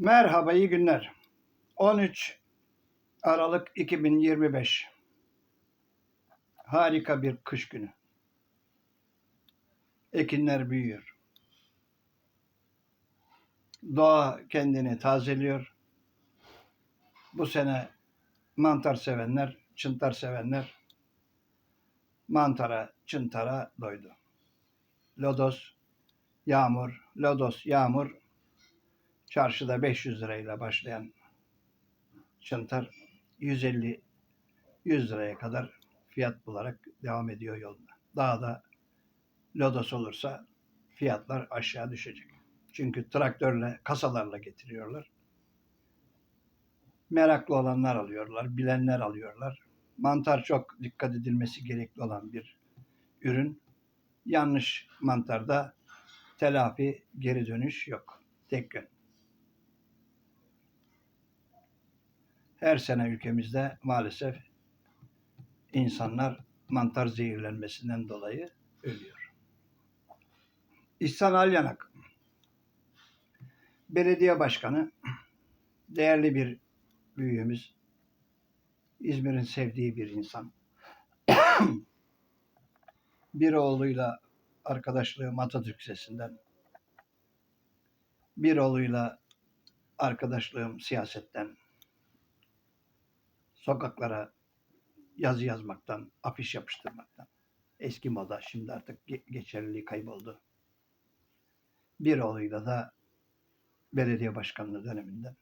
Merhaba, iyi günler. 13 Aralık 2025. Harika bir kış günü. Ekinler büyüyor. Doğa kendini tazeliyor. Bu sene mantar sevenler, çıntar sevenler mantara, çıntara doydu. Lodos, yağmur, lodos, yağmur Çarşıda 500 lirayla başlayan çıntar 150 100 liraya kadar fiyat bularak devam ediyor yoluna. Daha da lodos olursa fiyatlar aşağı düşecek. Çünkü traktörle, kasalarla getiriyorlar. Meraklı olanlar alıyorlar, bilenler alıyorlar. Mantar çok dikkat edilmesi gerekli olan bir ürün. Yanlış mantarda telafi, geri dönüş yok. Tek yön. Her sene ülkemizde maalesef insanlar mantar zehirlenmesinden dolayı ölüyor. İhsan Alyanak, belediye başkanı, değerli bir büyüğümüz, İzmir'in sevdiği bir insan. bir oğluyla arkadaşlığım Atatürk Lisesi'nden, bir oğluyla arkadaşlığım siyasetten, sokaklara yazı yazmaktan, afiş yapıştırmaktan. Eski moda şimdi artık ge- geçerliliği kayboldu. Bir oğluyla da belediye başkanlığı döneminden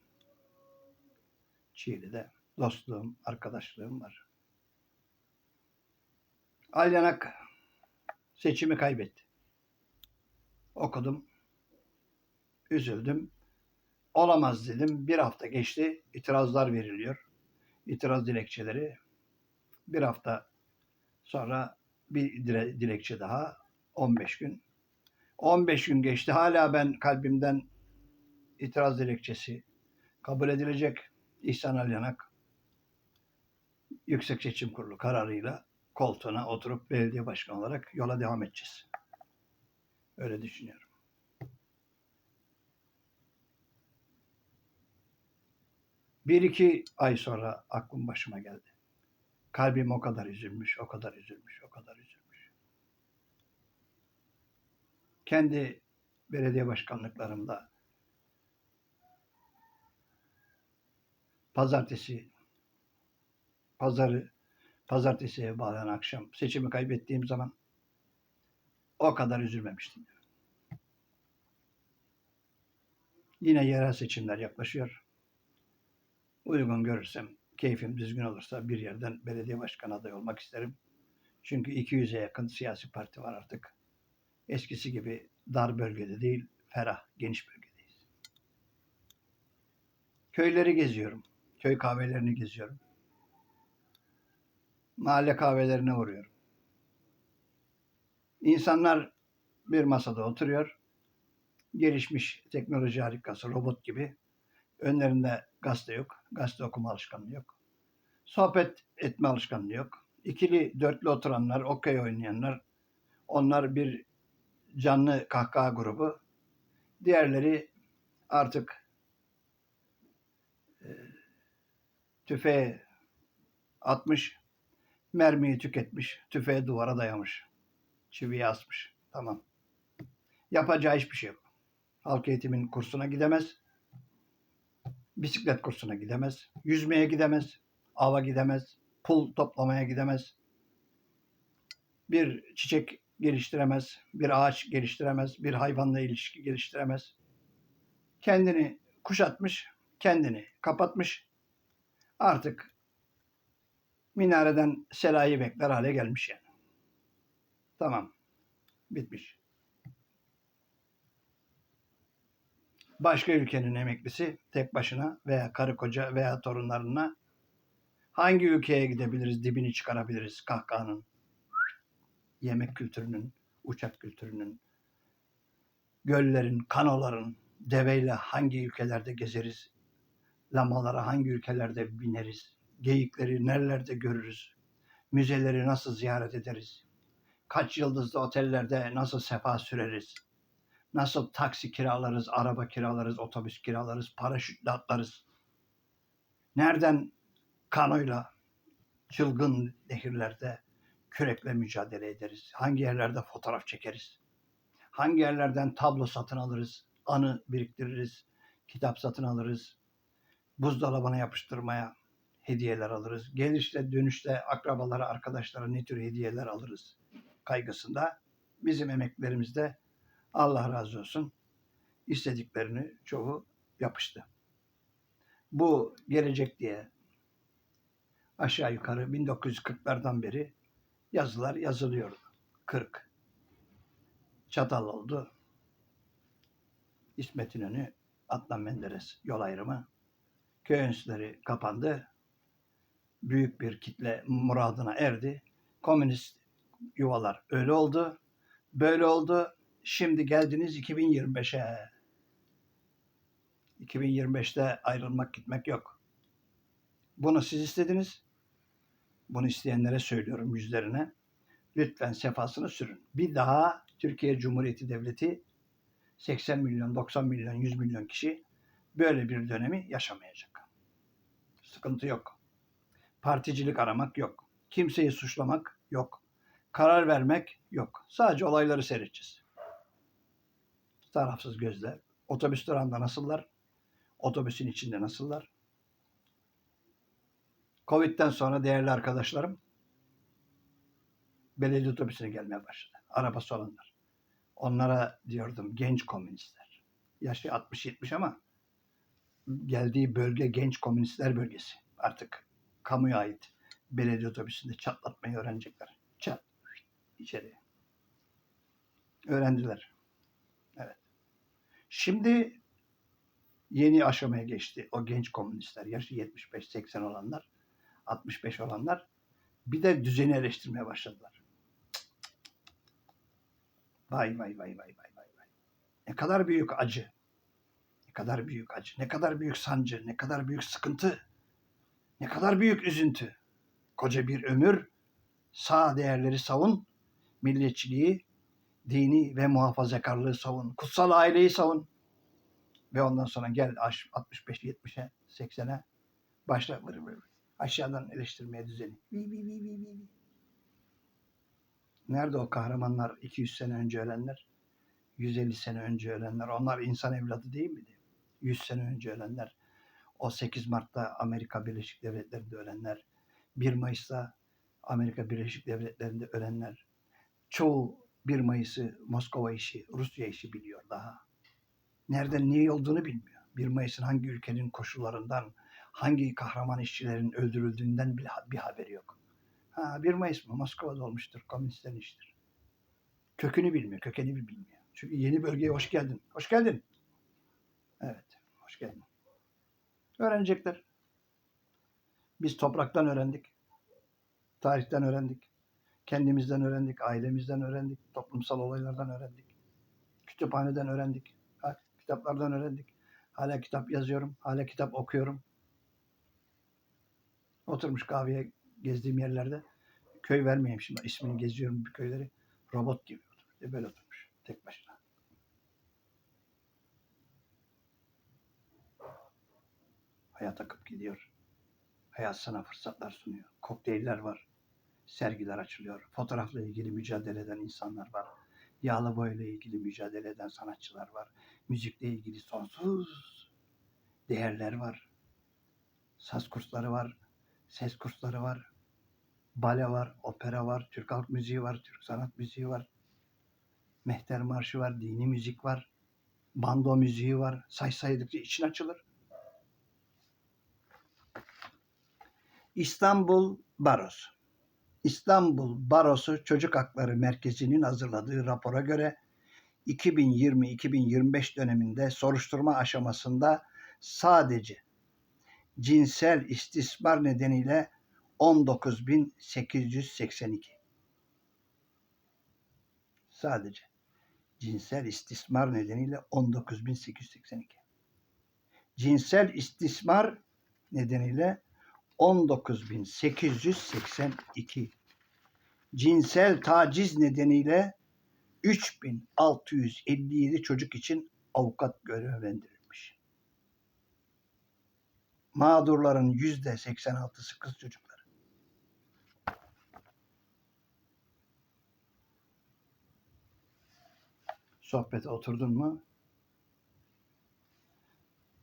Çiğli'de dostluğum, arkadaşlığım var. Alyanak seçimi kaybetti. Okudum, üzüldüm. Olamaz dedim. Bir hafta geçti, itirazlar veriliyor itiraz dilekçeleri bir hafta sonra bir dile- dilekçe daha 15 gün. 15 gün geçti. Hala ben kalbimden itiraz dilekçesi kabul edilecek. İhsan Alyanak Yüksek Seçim Kurulu kararıyla koltuğuna oturup belediye başkanı olarak yola devam edeceğiz. Öyle düşünüyorum. Bir iki ay sonra aklım başıma geldi. Kalbim o kadar üzülmüş, o kadar üzülmüş, o kadar üzülmüş. Kendi belediye başkanlıklarımda pazartesi, pazarı, pazartesiye bağlayan akşam seçimi kaybettiğim zaman o kadar üzülmemiştim. Yine yerel seçimler yaklaşıyor uygun görürsem, keyfim düzgün olursa bir yerden belediye başkanı adayı olmak isterim. Çünkü 200'e yakın siyasi parti var artık. Eskisi gibi dar bölgede değil, ferah, geniş bölgedeyiz. Köyleri geziyorum. Köy kahvelerini geziyorum. Mahalle kahvelerine uğruyorum. İnsanlar bir masada oturuyor. Gelişmiş teknoloji harikası robot gibi Önlerinde gazete yok. Gazete okuma alışkanlığı yok. Sohbet etme alışkanlığı yok. İkili, dörtlü oturanlar, okey oynayanlar, onlar bir canlı kahkaha grubu. Diğerleri artık e, tüfeğe atmış, mermiyi tüketmiş, tüfeği duvara dayamış, çiviye asmış. Tamam. Yapacağı hiçbir şey yok. Halk eğitimin kursuna gidemez bisiklet kursuna gidemez, yüzmeye gidemez, ava gidemez, pul toplamaya gidemez, bir çiçek geliştiremez, bir ağaç geliştiremez, bir hayvanla ilişki geliştiremez. Kendini kuşatmış, kendini kapatmış. Artık minareden selayı bekler hale gelmiş yani. Tamam. Bitmiş. Başka ülkenin emeklisi tek başına veya karı koca veya torunlarına hangi ülkeye gidebiliriz, dibini çıkarabiliriz kahkahanın, yemek kültürünün, uçak kültürünün, göllerin, kanoların, deveyle hangi ülkelerde gezeriz, lamalara hangi ülkelerde bineriz, geyikleri nerelerde görürüz, müzeleri nasıl ziyaret ederiz, kaç yıldızlı otellerde nasıl sefa süreriz, Nasıl taksi kiralarız, araba kiralarız, otobüs kiralarız, paraşütle atlarız. Nereden kanoyla çılgın nehirlerde kürekle mücadele ederiz? Hangi yerlerde fotoğraf çekeriz? Hangi yerlerden tablo satın alırız? Anı biriktiririz, kitap satın alırız, buzdolabına yapıştırmaya hediyeler alırız. Gelişte dönüşte akrabalara, arkadaşlara ne tür hediyeler alırız kaygısında. Bizim emeklerimizde Allah razı olsun istediklerini çoğu yapıştı. Bu gelecek diye aşağı yukarı 1940'lardan beri yazılar yazılıyordu. 40. Çatal oldu. İsmet İnönü, Adnan Menderes yol ayrımı. Köy enstitüleri kapandı. Büyük bir kitle muradına erdi. Komünist yuvalar öyle oldu. Böyle oldu. Şimdi geldiniz 2025'e. 2025'te ayrılmak gitmek yok. Bunu siz istediniz. Bunu isteyenlere söylüyorum yüzlerine. Lütfen sefasını sürün. Bir daha Türkiye Cumhuriyeti Devleti 80 milyon, 90 milyon, 100 milyon kişi böyle bir dönemi yaşamayacak. Sıkıntı yok. Particilik aramak yok. Kimseyi suçlamak yok. Karar vermek yok. Sadece olayları seyredeceğiz. Tarafsız gözle. Otobüs durağında nasıllar? Otobüsün içinde nasıllar? Covid'den sonra değerli arkadaşlarım belediye otobüsüne gelmeye başladı. Arabası olanlar. Onlara diyordum genç komünistler. Yaşı 60-70 ama geldiği bölge genç komünistler bölgesi. Artık kamuya ait belediye otobüsünde çatlatmayı öğrenecekler. Çat içeri. Öğrendiler. Şimdi yeni aşamaya geçti o genç komünistler. Yaşı 75-80 olanlar, 65 olanlar bir de düzeni eleştirmeye başladılar. Vay vay vay vay vay vay vay. Ne kadar büyük acı. Ne kadar büyük acı. Ne kadar büyük sancı. Ne kadar büyük sıkıntı. Ne kadar büyük üzüntü. Koca bir ömür sağ değerleri savun, milliyetçiliği, dini ve muhafazakarlığı savun, kutsal aileyi savun. Ve ondan sonra gel 65-70'e, 80'e başla vır vır. Aşağıdan eleştirmeye düzeni. Nerede o kahramanlar 200 sene önce ölenler? 150 sene önce ölenler. Onlar insan evladı değil miydi? 100 sene önce ölenler. O 8 Mart'ta Amerika Birleşik Devletleri'nde ölenler. 1 Mayıs'ta Amerika Birleşik Devletleri'nde ölenler. Çoğu 1 Mayıs'ı Moskova işi, Rusya işi biliyor daha. Nereden niye olduğunu bilmiyor. 1 Mayıs'ın hangi ülkenin koşullarından, hangi kahraman işçilerin öldürüldüğünden bile bir haberi yok. Ha 1 Mayıs mı? Moskova'da olmuştur. Komünistlerin işidir. Kökünü bilmiyor. Kökeni bilmiyor. Çünkü yeni bölgeye hoş geldin. Hoş geldin. Evet. Hoş geldin. Öğrenecekler. Biz topraktan öğrendik. Tarihten öğrendik. Kendimizden öğrendik. Ailemizden öğrendik. Toplumsal olaylardan öğrendik. Kütüphaneden öğrendik. Kitaplardan öğrendik. Hala kitap yazıyorum. Hala kitap okuyorum. Oturmuş kahveye gezdiğim yerlerde köy vermeyeyim şimdi ismini geziyorum bir köyleri robot gibi oturmuş. Böyle oturmuş tek başına. Hayat akıp gidiyor. Hayat sana fırsatlar sunuyor. Kokteyller var. Sergiler açılıyor. Fotoğrafla ilgili mücadele eden insanlar var. Yağlı boyayla ilgili mücadele eden sanatçılar var. Müzikle ilgili sonsuz değerler var. Saz kursları var. Ses kursları var bale var, opera var, Türk halk müziği var, Türk sanat müziği var. Mehter marşı var, dini müzik var. Bando müziği var. Say saydıkça için açılır. İstanbul Barosu. İstanbul Barosu Çocuk Hakları Merkezi'nin hazırladığı rapora göre 2020-2025 döneminde soruşturma aşamasında sadece cinsel istismar nedeniyle 19.882. Sadece cinsel istismar nedeniyle 19.882. Cinsel istismar nedeniyle 19.882. Cinsel taciz nedeniyle 3657 çocuk için avukat görevlendirilmiş. Mağdurların yüzde 86'sı kız çocukları. Sohbete oturdun mu?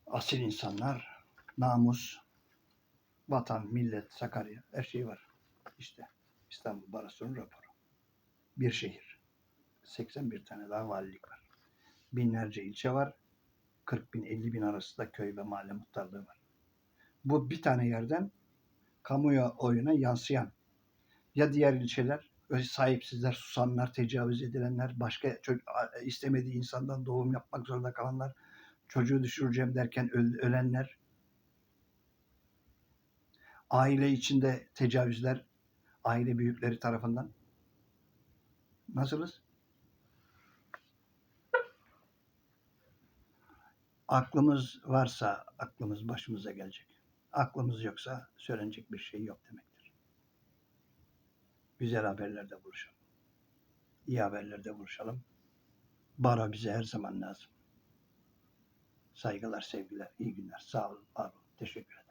Asil insanlar, namus, vatan, millet, Sakarya, her şey var. İşte İstanbul Barosu'nun raporu. Bir şehir. 81 tane daha valilik var. Binlerce ilçe var. 40 bin 50 bin arasında köy ve mahalle muhtarlığı var. Bu bir tane yerden kamuya oyuna yansıyan ya diğer ilçeler sahipsizler, susanlar, tecavüz edilenler, başka istemediği insandan doğum yapmak zorunda kalanlar, çocuğu düşüreceğim derken öl- ölenler, aile içinde tecavüzler, aile büyükleri tarafından. Nasılız? Aklımız varsa aklımız başımıza gelecek. Aklımız yoksa söylenecek bir şey yok demektir. Güzel haberlerde buluşalım. İyi haberlerde buluşalım. Bara bize her zaman lazım. Saygılar, sevgiler, iyi günler. Sağ olun, var olun. Teşekkür ederim.